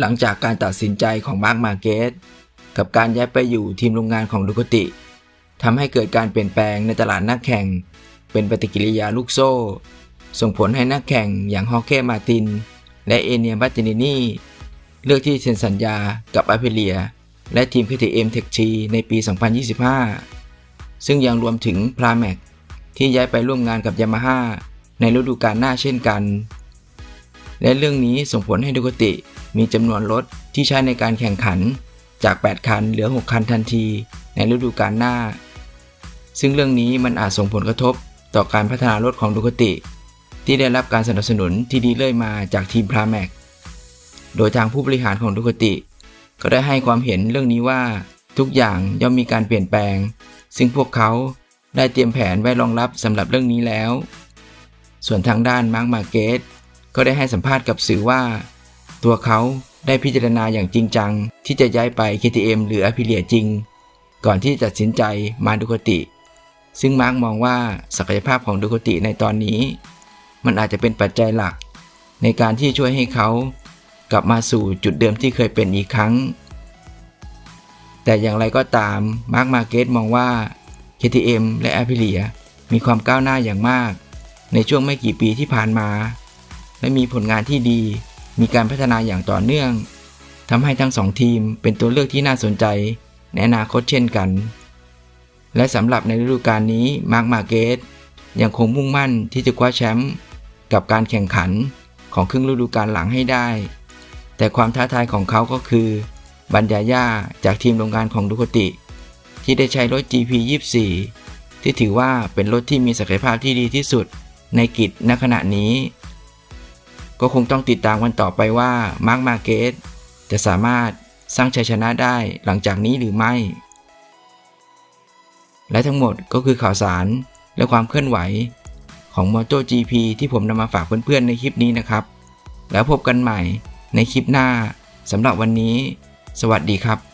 หลังจากการตัดสินใจของมาร์คมาเกตกับการย้ายไปอยู่ทีมโรงงานของดูคติทำให้เกิดการเปลี่ยนแปลงในตลาดนักแข่ง เป็นปฏิกิริยาลูกโซ่ ส่งผลให้นักแข่งอย่างฮอเก้มาติน และเอเนียบัตตินินีเลือกที่เซ็นสัญญากับอาเพเลีย และทีม KTM Tech G ในปี 2025 ซึ่งยังรวมถึงพลาแม็กที่ย้ายไปร่วมงานกับยามาฮ่าในฤดูกาลหน้าเช่นกัน และเรื่องนี้ส่งผลให้ดูคติมีจำนวนรถที่ใช้ในการแข่งขันจาก 8 คันเหลือ 6 คันทันที ในฤดูกาลหน้า ซึ่งเรื่องนี้มันอาจส่งผลกระทบต่อการพัฒนารถของดูคติ ที่ได้รับการสนับสนุนที่ดีเลื่อยมาจากทีมพราแม็กโดยทางผู้บริหารของดูคติ ก็ได้ให้ความเห็นเรื่องนี้ว่าทุกอย่างย่อมมีการเปลี่ยนแปลง ซึ่งพวกเขาได้เตรียมแผนไว้รองรับสำหรับเรื่องนี้แล้ว ส่วนทางด้านมาร์คมาเกต ก็ได้ให้สัมภาษณ์กับสื่อว่า ตัวเขาได้พิจารณาอย่างจริงจัง ที่จะย้ายไป KTM หรืออ p ิเลียจริง ก่อนที่จะตัดสินใจมาดูคติ ซึ่งมาร์กมองว่าศักยภาพของดูคติในตอนนี้ มันอาจจะเป็นปัจจัยหลัก ในการที่ช่วยให้เขา กลับมาสู่จุดเดิมที่เคยเป็นอีกครั้ง แต่อย่างไรก็ตามมาร์กมาเกตมองว่า KTM และ a p ิเลียมีความก้าวหน้าอย่างมาก ในช่วงไม่กี่ปีที่ผ่านมา และมีผลงานที่ดี มีการพัฒนาอย่างต่อเนื่องทำให้ทั้งสองทีมเป็นตัวเลือกที่น่าสนใจในอนาคตเช่นกัน และสำหรับในฤดูกาลนี้มาร์คมาเกตยังคงมุ่งมั่นที่จะคว้าแชมป์กับการแข่งขันของครึ่งฤดูกาลหลังให้ได้ แต่ความท้าทายของเขาก็คือบัญญาย่าจากทีมโรงงานของดูคติ ที่ได้ใช้รถ GP24 ที่ถือว่าเป็นรถที่มีศักยภาพที่ดีที่สุดในกิจณขณะนี้ ก็คงต้องติดตามกันต่อไปว่ามาร์คมาเกตจะสามารถสร้างชัยชนะได้หลังจากนี้หรือไม่ และทั้งหมดก็คือข่าวสารและความเคลื่อนไหวของ MotoGP ที่ผมนำมาฝากเพื่อนๆในคลิปนี้นะครับ แล้วพบกันใหม่ในคลิปหน้าสำหรับวันนี้ สวัสดีครับ